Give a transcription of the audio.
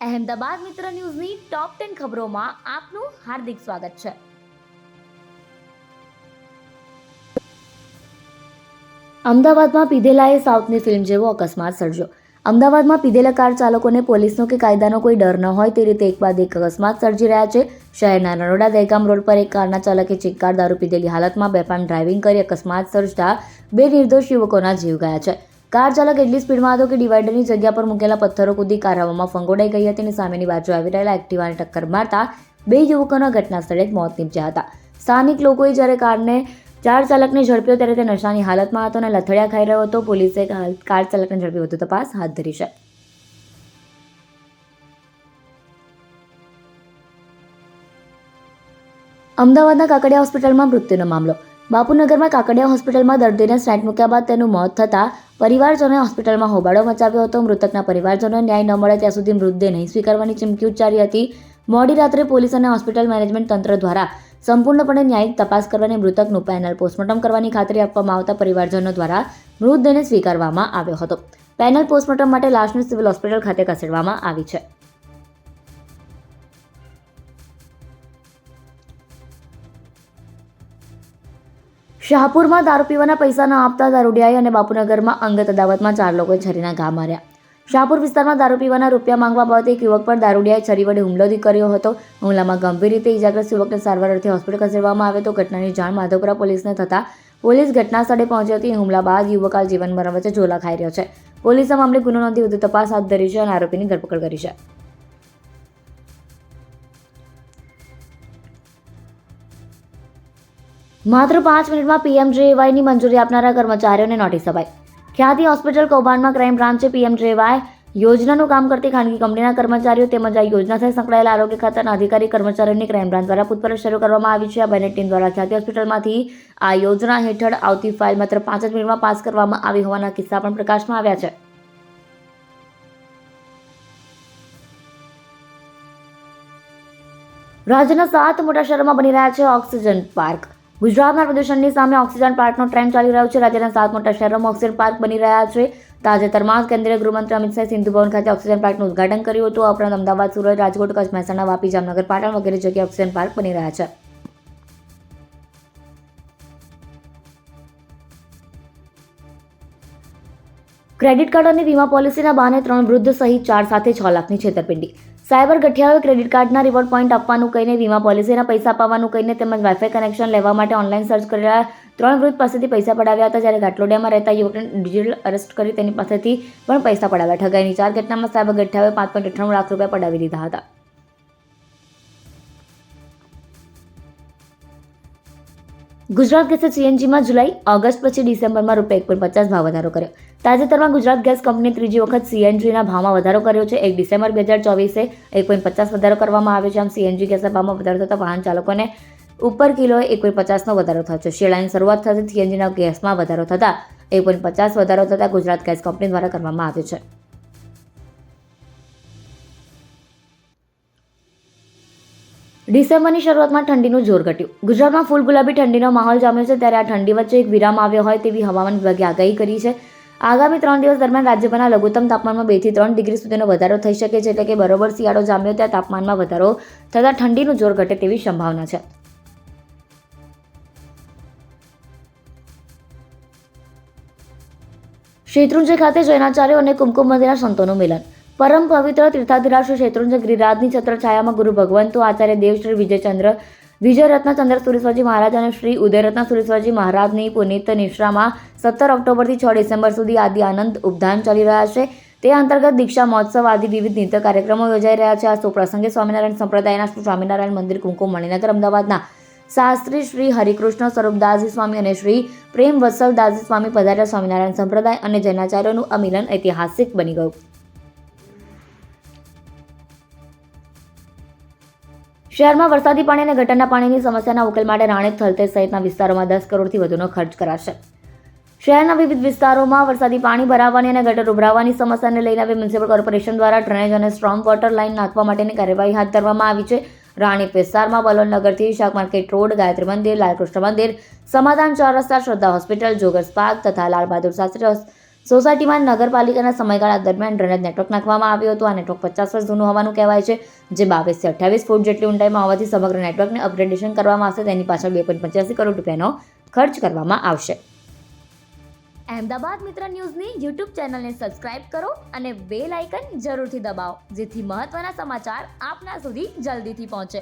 અહેમદાબાદ મિત્ર ન્યૂઝની top ten ખબરોમાં આપનું હાર્દિક સ્વાગત છે. અમદાવાદમાં પીધેલાએ સાઉથની ફિલ્મ જેવો અકસ્માત સર્જ્યો. અમદાવાદમાં પીધેલા કાર ચાલકોને પોલીસનો કે કાયદાનો કોઈ ડર ન હોય તે રીતે એક બાદ એક અકસ્માત સર્જી રહ્યા છે. શહેરના નરોડા દહેગામ રોડ પર એક કારના ચાલકે ચિક્કાર દારૂ પીધેલી હાલતમાં બેફામ ડ્રાઇવિંગ કરી અકસ્માત સર્જતા બે નિર્દોષ યુવકોના જીવ ગયા છે. કાર ચાલક એટલી સ્પીડમાં હતો કે ડિવાઈડરની જગ્યા પર મૂકેલા પથ્થરો કૂદી કાર હવામાં ફંગોડાઈ ગઈ હતી અને સામેની બાજુ આવી રહેલા એક્ટિવાને ટક્કર મારતા બે યુવકોના ઘટના સ્થળે જ મોત નીપજ્યા હતા. સ્થાનિક લોકોએ જ્યારે કારને ચાર ચાલકને ઝડપ્યો ત્યારે તે નશાની હાલતમાં હતો અને લથડિયા ખાઈ રહ્યો હતો. પોલીસે કાર ચાલકને ઝડપી વધુ તપાસ હાથ ધરી છે. અમદાવાદના કાકડિયા હોસ્પિટલમાં મૃત્યુનો મામલો બાપુનગરમાં કાકડિયા હોસ્પિટલમાં દર્દીને સ્ટેન્ટ મૂક્યા બાદ તેનું મોત થતાં પરિવારજનોએ હોસ્પિટલમાં હોબાળો મચાવ્યો હતો. મૃતકના પરિવારજનોને ન્યાય ન મળે ત્યાં સુધી મૃતદેહ નહીં સ્વીકારવાની ચીમકી ઉચ્ચારી હતી. મોડી રાત્રે પોલીસ અને હોસ્પિટલ મેનેજમેન્ટ તંત્ર દ્વારા સંપૂર્ણપણે ન્યાયિક તપાસ કરવાની મૃતકનું પેનલ પોસ્ટમોર્ટમ કરવાની ખાતરી આપવામાં આવતા પરિવારજનો દ્વારા મૃતદેહને સ્વીકારવામાં આવ્યો હતો. પેનલ પોસ્ટમોર્ટમ માટે લાશને સિવિલ હોસ્પિટલ ખાતે ખસેડવામાં આવી છે. શાહપુરમાં દારૂ પીવાના પૈસા ન આપતા દારૂડિયાએ અને બાપુનગરમાં અંગત અદાવતમાં ચાર લોકોએ છરીના ઘા માર્યા. શાહપુર વિસ્તારમાં દારૂ પીવાના રૂપિયા માંગવા બાબતે એક યુવક પર દારૂડિયાએ છરી વડે હુમલો કર્યો હતો. હુમલામાં ગંભીર રીતે ઇજાગ્રસ્ત યુવકને સારવાર અર્થે હોસ્પિટલ ખસેડવામાં આવ્યો તો ઘટનાની જાણ માધવપુરા પોલીસને થતાં પોલીસ ઘટના સ્થળે પહોંચી હતી. હુમલા બાદ યુવક જીવન મરણ વચ્ચે ઝોલા ખાઈ રહ્યો છે. પોલીસે મામલે ગુનો નોંધી વધુ તપાસ હાથ ધરી છે અને આરોપીની ધરપકડ કરી છે. માત્ર પાંચ મિનિટમાં પીએમજેવાયની મંજૂરી આપનારા કર્મચારીઓને નોટિસ અપાઈ. ખ્યાતિ હોસ્પિટલ કૌભાંડમાં ક્રાઇમ બ્રાન્ચે પીએમજેવાય યોજનાનું કામ કરતી ખાનગી કંપનીના કર્મચારીઓ તેમજ આ યોજના સાથે સંકળાયેલા આરોગ્ય ખાતાના અધિકારી કર્મચારીઓની ક્રાઇમ બ્રાન્ચ દ્વારા પૂછપરછ શરૂ કરવામાં આવી છે. આ બંને ટીમ દ્વારા ખ્યાતિ હોસ્પિટલમાંથી આ યોજના હેઠળ આવતી ફાઇલ માત્ર પાંચ જ મિનિટમાં પાસ કરવામાં આવી હોવાના કિસ્સા પણ પ્રકાશમાં આવ્યા છે. રાજ્યના સાત મોટા શહેરોમાં બની રહ્યા છે ઓક્સિજન પાર્ક. ગુજરાતના પ્રદૂષણની સામે ઓક્સિજન પાર્કનો ટ્રેન્ડ ચાલી રહ્યો છે. રાજ્યના સાત મોટા શહેરોમાં ઓક્સિજન પાર્ક બની રહ્યા છે. તાજેતરમાં કેન્દ્રીય ગૃહમંત્રી અમિત શાહે સિંધુ ભવન ખાતે ઓક્સિજન પાર્કનું ઉદઘાટન કર્યું હતું. આ ઉપરાંત અમદાવાદ, સુરત, રાજકોટ, કચ્છ, મહેસાણા, વાપી, જામનગર, પાટણ વગેરે જગ્યાએ ઓક્સિજન પાર્ક બની રહ્યા છે. ક્રેડિટ કાર્ડ અને વીમા પોલિસીના બહાને ત્રણ વૃદ્ધ સહિત ચાર સાથે છ લાખની છેતરપિંડી. સાયબર ગઠિયાઓએ ક્રેડિટ કાર્ડના રિવોર્ડ પોઈન્ટ આપવાનું કહીને વીમા પોલિસીના પૈસા અપાવવાનું કહીને તેમજ વાઇફાઈ કનેક્શન લેવા માટે ઓનલાઈન સર્ચ કરેલા ત્રણ વૃદ્ધ પાસેથી પૈસા પડાવ્યા હતા જ્યારે ઘાટલોડિયામાં રહેતા યુવકને ડિજિટલ અરેસ્ટ કરી તેની પાસેથી પણ પૈસા પડાવ્યા. ઠગાઈની ચાર ઘટનામાં સાયબર ગઠિયાઓએ પાંચ પોઈન્ટ અઠ્ઠાણું લાખ રૂપિયા પડાવી દીધા હતા. ગુજરાત ગેસે સીએનજીમાં જુલાઈ, ઓગસ્ટ પછી ડિસેમ્બરમાં રૂપિયા એક પચાસ ભાવ વધારો કર્યો. તાજેતરમાં ગુજરાત ગેસ કંપની ત્રીજી વખત સીએનજીના ભાવમાં વધારો કર્યો છે. એક ડિસેમ્બર બે હજાર ચોવીસે એક પોઈન્ટ પચાસ વધારો કરવામાં આવ્યો છે. આમ સીએનજી ગેસના ભાવમાં વધારો થતાં વાહન ચાલકોને ઉપર કિલોએ એક પોઈન્ટ પચાસનો વધારો થયો છે. શિયાળાની શરૂઆત થશે સીએનજીના ગેસમાં વધારો થતાં એક પોઈન્ટ પચાસ વધારો થતાં ગુજરાત ગેસ કંપની દ્વારા કરવામાં આવ્યો છે. ડિસેમ્બરની શરૂઆતમાં ઠંડીનું જોર ઘટ્યું. ગુજરાતમાં ફૂલ ગુલાબી ઠંડીનો માહોલ જામ્યો છે. ત્યારે આ ઠંડી વચ્ચે એક વિરામ આવ્યો હોય તેવી હવામાન વિભાગે આગાહી કરી છે. આગામી ત્રણ દિવસ દરમિયાન રાજ્યભરના લઘુત્તમ તાપમાનમાં બેથી ત્રણ ડિગ્રી સુધીનો વધારો થઈ શકે છે એટલે કે બરોબર શિયાળો જામ્યો ત્યાં તાપમાનમાં વધારો થતાં ઠંડીનું જોર ઘટે તેવી સંભાવના છે. શેત્રુંજય ખાતે જૈનાચાર્યો અને કુમકુમ મંદિરના સંતોનું મિલન. પરમ પવિત્ર તીર્થાધિરાજ શ્રી શેત્રુંજય ગિરિરાજની છત્રછાયામાં ગુરુ ભગવંતો આચાર્ય દેવ શ્રી વિજયચંદ્ર વિજયરત્ન ચંદ્ર સુરેશ્વરજી મહારાજ અને શ્રી ઉદયરત્ન સુરેશ્વરજી મહારાજની પુનિત નિશ્રામાં સત્તર ઓક્ટોબરથી છ ડિસેમ્બર સુધી આદિ આનંદ ઉપધાન ચાલી રહ્યા છે. તે અંતર્ગત દીક્ષા મહોત્સવ આદિ વિવિધ નૃત્ય કાર્યક્રમો યોજાઈ રહ્યા છે. આ સુપ્રસંગે સ્વામિનારાયણ સંપ્રદાયના શ્રી સ્વામિનારાયણ મંદિર, કુંકુમ, મણિનગર, અમદાવાદના શાસ્ત્રી શ્રી હરિકૃષ્ણ સ્વરૂપદાસજી સ્વામી અને શ્રી પ્રેમ વત્સલદાસજી સ્વામી પધાર્યા સ્વામિનારાયણ સંપ્રદાય અને જૈનાચાર્યોનું આ મિલન ઐતિહાસિક બની ગયું. શહેરમાં વરસાદી પાણી અને ગટરના પાણીની સમસ્યાના ઉકેલ માટે રાણેત થલતેજ સહિતના વિસ્તારોમાં દસ કરોડથી વધુનો ખર્ચ કરાશે. શહેરના વિવિધ વિસ્તારોમાં વરસાદી પાણી ભરાવાની અને ગટર ઉભરાવવાની સમસ્યાને લઈને હવે મ્યુનિસિપલ કોર્પોરેશન દ્વારા ડ્રેનેજ અને સ્ટ્રોંગ વોટર લાઇન નાખવા માટેની કાર્યવાહી હાથ ધરવામાં આવી છે. રાણીપ વિસ્તારમાં બલોનનગરથી શાક માર્કેટ રોડ, ગાયત્રી મંદિર, લાલકૃષ્ણ મંદિર, સમાધાન ચાર રસ્તા શ્રદ્ધા હોસ્પિટલ, જોગર્સ પાર્ક તથા લાલ બહાદુર શાસ્ત્રી સોસાયટીમાં નગરપાલિકાના સમયગાળા દરમિયાન ડ્રેનેજ નેટવર્ક નાખવામાં આવ્યું હતું. આ નેટવર્ક પચાસ વર્ષ જૂનું હોવાનું કહેવાય છે, જે બાવીસથી અઠ્યાવીસ ફૂટ જેટલી ઊંડાઈમાં હોવાથી સમગ્ર નેટવર્કને અપગ્રેડેશન કરવામાં આવશે. તેની પાછળ બે પોઈન્ટ પંચ્યાસી કરોડ રૂપિયાનો ખર્ચ કરવામાં આવશે. અહેમદાબાદ મિત્ર ન્યૂઝની યુટ્યુબ ચેનલને સબસ્ક્રાઇબ કરો અને બેલ આઇકન જરૂરથી દબાવો, જેથી મહત્ત્વના સમાચાર આપના સુધી જલ્દીથી પહોંચે.